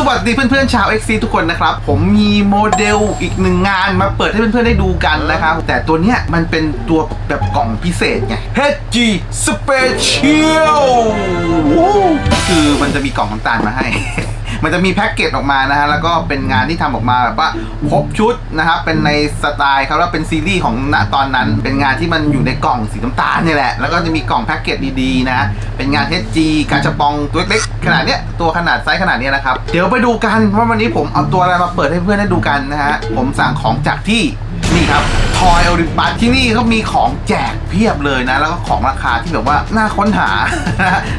สวัสดีเพื่อนๆชาว XC ทุกคนนะครับ ผมมีโมเดลอีกหนึ่งงานมาเปิดให้เพื่อนๆได้ดูกันนะครับ แต่ตัวเนี้ยมันเป็นตัวแบบกล่องพิเศษไง HG Special คือมันจะมีกล่องน้ำตาลมาให้ มันจะมีแพ็กเกจออกมานะฮะแล้วก็เป็นงานที่ทำออกมาแบบว่าครบชุดนะครับเป็นในสไตล์เขาแล้วเป็นซีรีส์ของณตอนนั้นเป็นงานที่มันอยู่ในกล่องสีน้ำตาลนี่แหละ แล้วก็จะมีกล่องแพ็กเกจดีๆนะเป็นงาน HG กาชปองตัวเล็กๆขนาดเนี้ยตัวขนาดไซส์ขนาดเนี้ยนะครับ เดี๋ยวไปดูกันว่าวันนี้ผมเอาตัวอะไรมาเปิดให้เพื่อนได้ดูกันนะฮะผมสั่งของจากที่นี่ครับ ทอยโอลิมปัสที่นี่เขามีของแจกเพียบเลยนะ แล้วก็ของราคาที่แบบว่าน่าค้นหา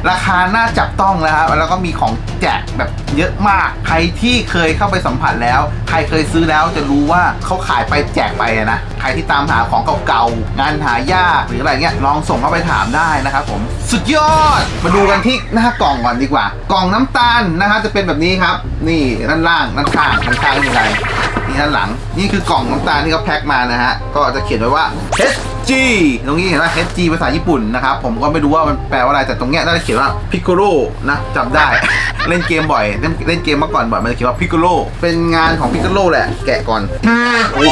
ราคาน่าจับต้องนะครับแล้วก็มีของแจกแบบเยอะมาก ใครที่เคยเข้าไปสัมผัสแล้ว ใครเคยซื้อแล้วจะรู้ว่าเขาขายไปแจกไปนะ ใครที่ตามหาของเก่าๆ งานหายากหรืออะไรเงี้ย ลองส่งเข้าไปถามได้นะครับผม สุดยอด มาดูกันที่หน้ากล่องก่อนดีกว่า กล่องน้ำตาลนะครับจะเป็นแบบนี้ครับ นี่ด้านล่างด้านข้างด้านข้างมีอะไร นี่ด้านหลัง นี่คือกล่องน้ำตาลที่เขาแพ็คมานะฮะ ก็จะเขียนไว้ว่า HG ตรงนี้เห็นว่า HG ภาษาญี่ปุ่นนะครับ ผมก็ไม่รู้ว่ามันแปลว่าอะไร แต่ตรงเนี้ยน่าจะเขียนว่า Piccolo นะจำได้ เล่นเกมบ่อย เล่นเล่นเกมมาก่อนบ่อย มันจะเขียนว่า Piccolo เป็นงานของ Piccolo แหละ แกะก่อน โอ้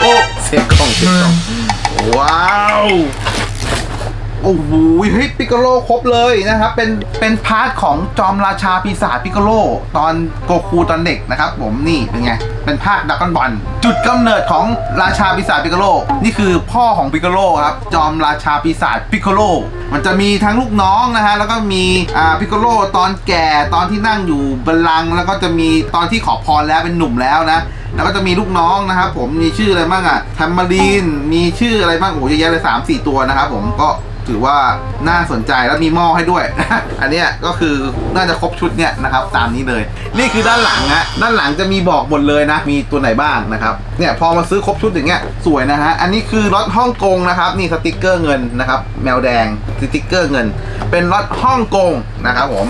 โอ้เสียงกล่องเสียงกล่อง ว้าว โอ้โหเฮ้ยปิกโกโลครบเลยนะครับ เป็นเป็นพาร์ทของจอมราชาปีศาจปิกโกโลตอนโกคูตอนเด็กนะครับ ผมนี่เป็นไง เป็นภาคดักกอนบอลจุดกำเนิดของราชาปีศาจปิกโกโลนี่คือพ่อของปิกโกโลครับ จอมราชาปีศาจปิกโกโลมันจะมีทั้งลูกน้องนะฮะแล้วก็มีอ่าปิกโกโลตอนแก่ตอนที่นั่งอยู่บัลลังก์แล้วก็จะมีตอนที่ขอพรแล้วเป็นหนุ่มแล้วนะแล้วก็จะมีลูกน้องนะครับผมมีชื่ออะไรบ้างอะแทมมารีนมีชื่ออะไรบ้างโอ้โหเยอะแยะเลยสามสี่ตัวนะครับผมก็ ถือว่าน่าสนใจแล้วมีหม้อให้ด้วย อันเนี้ยก็คือน่าจะครบชุดเนี่ยนะครับตามนี้เลย นี่คือด้านหลังฮะด้านหลังจะมีบอกหมดเลยนะ มีตัวไหนบ้างนะครับเนี่ยพอมาซื้อครบชุดอย่างเงี้ยสวยนะฮะอันนี้คือรถฮ่องกงนะครับนี่สติกเกอร์เงินนะครับแมวแดงสติกเกอร์เงิน เป็นรถฮ่องกงนะครับผม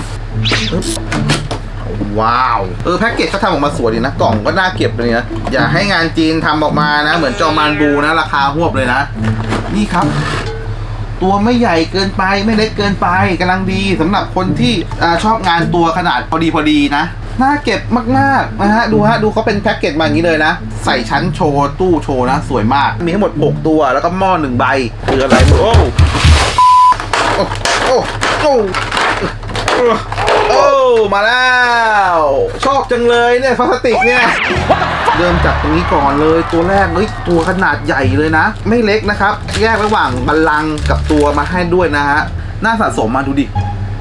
ว้าว เออแพ็กเกจเขาทำออกมาสวยดีนะ กล่องก็น่าเก็บเลยนะ อย่าให้งานจีนทำออกมานะ เหมือนจอมานบูนะ ราคาหวบเลยนะ นี่ครับ ตัวไม่ใหญ่เกินไปไม่เล็กเกินไปกำลังดีสำหรับคนที่อาชอบงานตัวขนาดพอดีพอดีนะ น่าเก็บมากๆนะฮะดูฮะดูเขาเป็นแพ็กเกจมาอย่างนี้เลยนะ ใส่ชั้นโชว์ตู้โชว์นะ สวยมาก มีทั้งหมด 6 ตัวแล้วก็หม้อหนึ่งใบ คืออะไรโอ้โอ้โอ้โอ้โอ้ มาแล้วชอบจังเลยเนี่ยพลาสติกเนี่ยเริ่มจากตรงนี้ก่อนเลยตัวแรกเฮ้ยตัวขนาดใหญ่เลยนะ ไม่เล็กนะครับ แยกระหว่างบัลลังก์กับตัวมาให้ด้วยนะฮะน่าสะสมมาดูดิ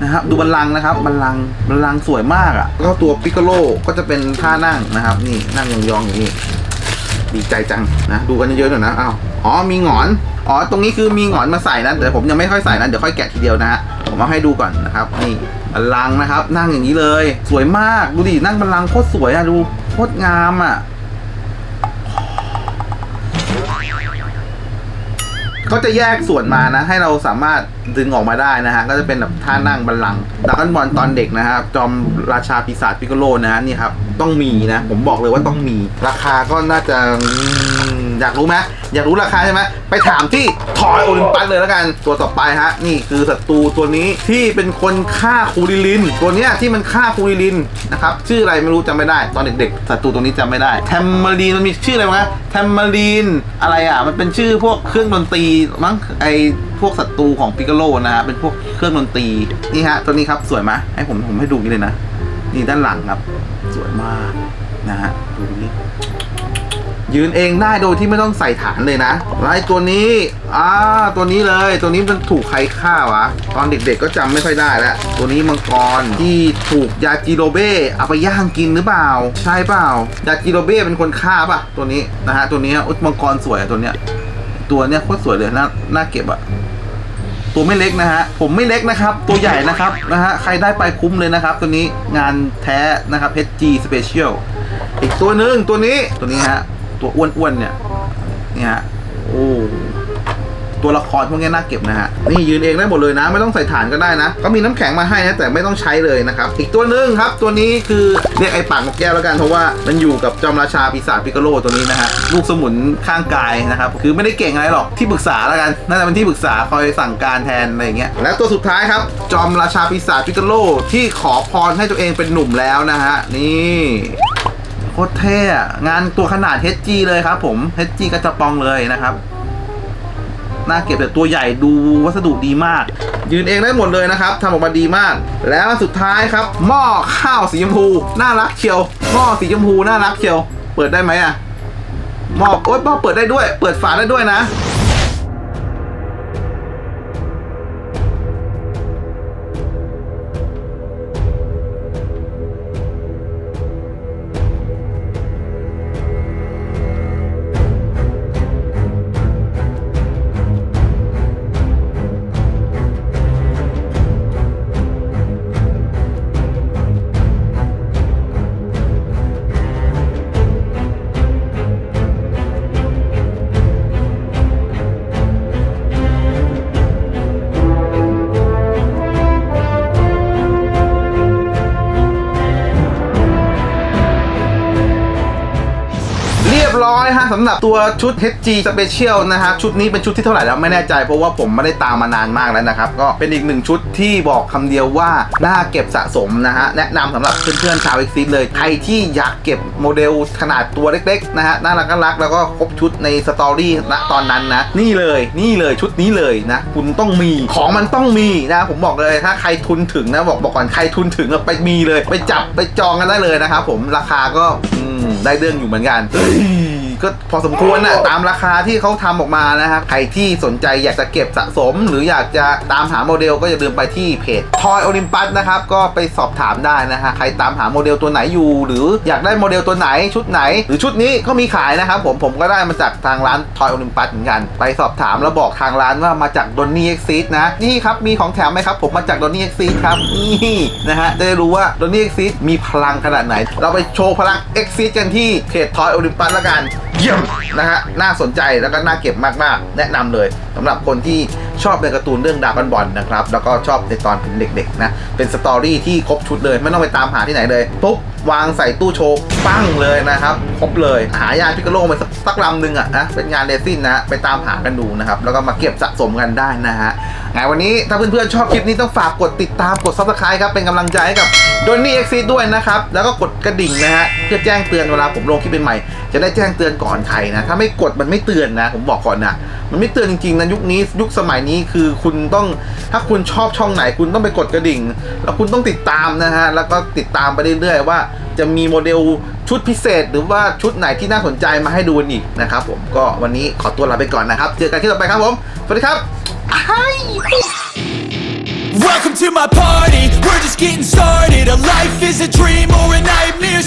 นะครับดูบัลลังก์นะครับบัลลังก์บัลลังก์สวยมากอะ่ะแล้วตัวปิกโกโลก็จะเป็นท่านั่งนะครับ นี่นั่งยองๆอย่างนี้ ดีใจจังนะดูกันเยอะๆหน่อยนะอ้าวอ๋อมีหงอนอ๋อตรงนี้คือมีหงอนมาใส่นะแต่ผมยังไม่ค่อยใส่นะเดี๋ยวค่อยแกะทีเดียวนะฮะผมเอาให้ดูก่อนนะครับนี่บัลลังก์นะครับ นั่งอย่างนี้เลย สวยมากดูดินั่งบัลลังก์โคตรสวยอะดูโคตรงามอะเขาจะแยกส่วนมานะ ให้เราสามารถดึงออกมาได้นะฮะ ก็จะเป็นแบบท่านั่งบัลลังก์ดักกันบอลตอนเด็กนะครับ จอมราชาปีศาจปิกโกโลนะฮะนี่ครับ ต้องมีนะ ผมบอกเลยว่าต้องมี ราคาก็น่าจะอยากรู้ไหมอยากรู้ราคาใช่ไหมไปถามที่ทอยโอลิมปัสเลยแล้วกันตัวต่อไปฮะ นี่คือศัตรูตัวนี้ที่เป็นคนฆ่าคูริลิน ตัวเนี้ยที่มันฆ่าคูริลินนะครับชื่ออะไรไม่รู้จำไม่ได้ ตอนเด็กๆศัตรูตัวนี้จำไม่ได้แทมมารีนมันมีชื่ออะไรวะแทมมารีนอะไรอะ มันเป็นชื่อพวกเครื่องดนตรีมั้งไอพวกศัตรูของปิกโลนะฮะเป็นพวกเครื่องดนตรีนี่ฮะตัวนี้ครับสวยไหมให้ผมผมให้ดูนี่เลยนะนี่ด้านหลังครับ มากนะฮะดูนี่ยืนเองได้โดยที่ไม่ต้องใส่ฐานเลยนะแล้วไอ้ตัวนี้อ่าตัวนี้เลยตัวนี้มันถูกใครฆ่าวะ ตอนเด็กๆก็จำไม่ค่อยได้แล้วตัวนี้มังกรที่ถูกยาจิโรเบ้เอาไปย่างกินหรือเปล่า ใช่เปล่ายาจิโรเบ้เป็นคนฆ่าป่ะตัวนี้นะฮะตัวนี้อุ๊ยมังกรสวยตัวเนี้ยตัวเนี้ยโคตรสวยเลยน่าน่าเก็บอะ ตัวไม่เล็กนะฮะผมไม่เล็กนะครับ ตัวใหญ่นะครับนะฮะใครได้ไปคุ้มเลยนะครับ ตัวนี้งานแท้นะครับ HG Special อีกตัวหนึ่งตัวนี้ตัวนี้ฮะตัวอ้วนๆเนี่ยนี่ฮะโอ้ ตัวละครพวกนี้น่าเก็บนะฮะนี่ยืนเองได้หมดเลยนะ ไม่ต้องใส่ฐานก็ได้นะก็มีน้ำแข็งมาให้นะแต่ไม่ต้องใช้เลยนะครับอีกตัวหนึ่งครับตัวนี้คือเรียกไอ้ปากนกแก้วแล้วกันเพราะว่ามันอยู่กับจอมราชาปีศาจพิกาโลตัวนี้นะฮะลูกสมุนข้างกายนะครับคือไม่ได้เก่งอะไรหรอกที่ปรึกษาแล้วกันน่าจะเป็นที่ปรึกษาคอยสั่งการแทนอะไรอย่างเงี้ยและตัวสุดท้ายครับ จอมราชาปีศาจพิกาโลที่ขอพรให้ตัวเองเป็นหนุ่มแล้วนะฮะนี่โคตรเท่งานตัวขนาด HG เลยครับผม HG กระจะปองเลยนะครับ น่าเก็บแต่ตัวใหญ่ดูวัสดุดีมาก ยืนเองได้หมดเลยนะครับทำออกมาดีมาก แล้วสุดท้ายครับ หม้อข้าวสีชมพูน่ารักเชียวหม้อสีชมพูน่ารักเชียว เปิดได้ไหมอะหม้อโอ๊ยหม้อเปิดได้ด้วย เปิดฝาได้ด้วยนะ สำหรับตัวชุด HG Special นะฮะชุดนี้เป็นชุดที่เท่าไหร่แล้วไม่แน่ใจ เพราะว่าผมไม่ได้ตามมานานมากแล้วนะครับ ก็เป็นอีกหนึ่งชุดที่บอกคำเดียวว่าน่าเก็บสะสมนะฮะแนะนำสำหรับเพื่อนๆชาว x อเลยใครที่อยากเก็บโมเดลขนาดตัวเล็กๆนะฮะน่ารักน่ารักแล้วก็ครบชุดในสตอรี่ณตอนนั้นนะนี่เลยนี่เลยชุดนี้เลยนะคุณต้องมีของมันต้องมีนะผมบอกเลยถ้าใครทุนถึงนะบอกบอกก่อนใครทุนถึงอะไปมีเลย ไปจับไปจองกันได้เลยนะครับผมราคาก็ได้เรื่องอยู่เหมือนกันเฮ้ย ก็พอสมควรนะตามราคาที่เขาทำออกมานะฮะใครที่สนใจอยากจะเก็บสะสม หรืออยากจะตามหาโมเดลก็อย่าลืมไปที่เพจ Toy Olympus นะครับก็ไปสอบถามได้นะฮะใครตามหาโมเดลตัวไหนอยู่ หรืออยากได้โมเดลตัวไหนชุดไหน หรือชุดนี้ก็มีขายนะครับผมผมก็ได้มาจากทางร้าน Toy Olympus เหมือนกัน ไปสอบถามแล้วบอกทางร้านว่ามาจาก Donny X Seed นะนี่ครับมีของแถมไหมครับผมมาจาก Donny X Seed ครับนี่นะฮะจะได้รู้ว่า Donny X Seed มีพลังขนาดไหน เราไปโชว์พลัง X Seed กันที่เพจ Toy Olympus ละกันเยี่ยมนะฮะน่าสนใจแล้วก็น่าเก็บมากๆ แนะนำเลยสำหรับคนที่ชอบในการ์ตูนเรื่องดาบันบอลนะครับแล้วก็ชอบในตอนเป็นเด็กๆนะเป็นสตอรี่ที่ครบชุดเลยไม่ต้องไปตามหาที่ไหนเลยปุ๊บ วางใส่ตู้โชว์ปั้งเลยนะครับครบเลยหายาพิกาโลมาสักสักลำหนึ่งอะนะเป็นงานเรซินนะไปตามหากันดูนะครับแล้วก็มาเก็บสะสมกันได้นะฮะไงวันนี้ถ้าเพื่อนๆชอบคลิปนี้ต้องฝากกดติดตามกด subscribe ครับเป็นกำลังใจให้กับโดนนี่เอ็กซีด้วยนะครับแล้วก็กดกระดิ่งนะฮะเพื่อแจ้งเตือนเวลาผมลงคลิปใหม่จะได้แจ้งเตือนก่อนใครนะถ้าไม่กดมันไม่เตือนนะผมบอกก่อนนะมันไม่เตือนจริงๆนะยุคนี้ยุคสมัยนี้คือคุณต้องถ้าคุณชอบช่องไหนคุณต้องไปกดกระดิ่ง แล้วคุณต้องติดตามนะฮะแล้วก็ติดตามไปเรื่อยๆว่า จะมีโมเดลชุดพิเศษ หรือว่าชุดไหนที่น่าสนใจมาให้ดูอีกนะครับผมก็วันนี้ขอตัวลาไปก่อนนะครับ เจอกันที่ต่อไปครับผม สวัสดีครับ Welcome to my party, we're just getting started A life is a dream or a nightmare